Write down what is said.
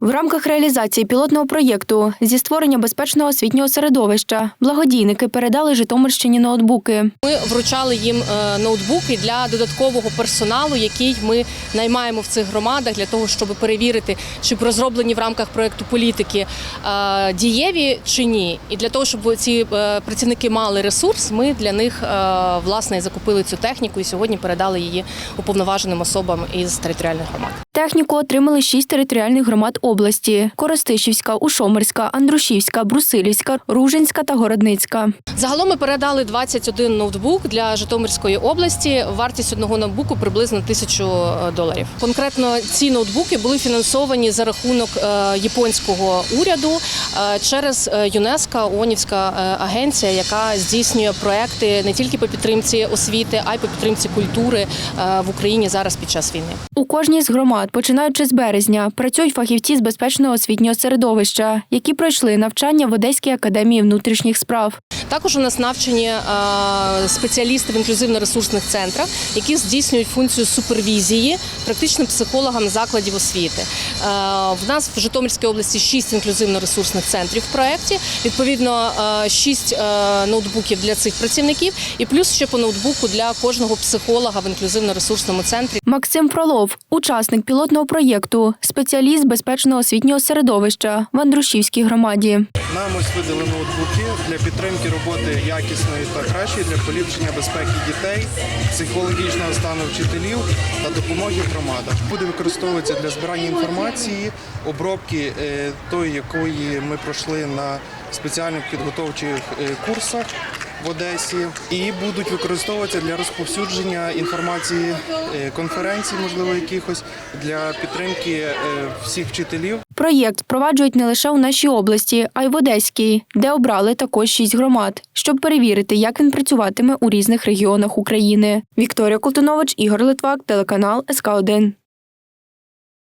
В рамках реалізації пілотного проєкту зі створення безпечного освітнього середовища благодійники передали Житомирщині ноутбуки. Ми вручали їм е, ноутбуки для додаткового персоналу, який ми наймаємо в цих громадах для того, щоб перевірити, чи розроблені в рамках проекту політики е, дієві чи ні. І для того, щоб ці е, працівники мали ресурс, ми для них власне закупили цю техніку і сьогодні передали її уповноваженим особам із територіальних громад. Техніку отримали шість територіальних громад області: Коростишівська, Ушомирська, Андрушівська, Брусилівська, Ружинська та Городницька. Загалом ми передали 21 ноутбук для Житомирської області. Вартість одного ноутбуку приблизно тисячу доларів. Конкретно ці ноутбуки були фінансовані за рахунок е, японського уряду е, через е, ЮНЕСКО, ООНівська е, агенція, яка здійснює проекти не тільки по підтримці освіти, а й по підтримці культури е, в Україні зараз під час війни. У кожній з громад, починаючи з березня, працюють фахівці з безпечного освітнього середовища, які пройшли навчання в Одеській академії внутрішніх справ. Також у нас навчені е, спеціалісти в інклюзивно-ресурсних центрах, які здійснюють функцію супервізії практичним психологам закладів освіти. Е, В нас в Житомирській області шість інклюзивно-ресурсних центрів в проєкті. Відповідно, е, шість ноутбуків для цих працівників, і плюс ще по ноутбуку для кожного психолога в інклюзивно-ресурсному центрі. Максим Фролов, учасник пілотного проєкту, спеціаліст безпечного освітнього середовища в Андрушівській громаді. Нам ось видали ноутбуки для підтримки роботи якісної та кращої для поліпшення безпеки дітей, психологічного стану вчителів та допомоги громадам. Буде використовуватися для збирання інформації, обробки е, тої, якої ми пройшли на спеціальних підготовчих е, курсах в Одесі, і будуть використовуватися для розповсюдження інформації е, конференцій, можливо, якихось для підтримки е, всіх вчителів. Проєкт впроваджують не лише у нашій області, а й в Одеській, де обрали також шість громад, щоб перевірити, як він працюватиме у різних регіонах України. Вікторія Колтунович, Ігор Литвак, телеканал СК 1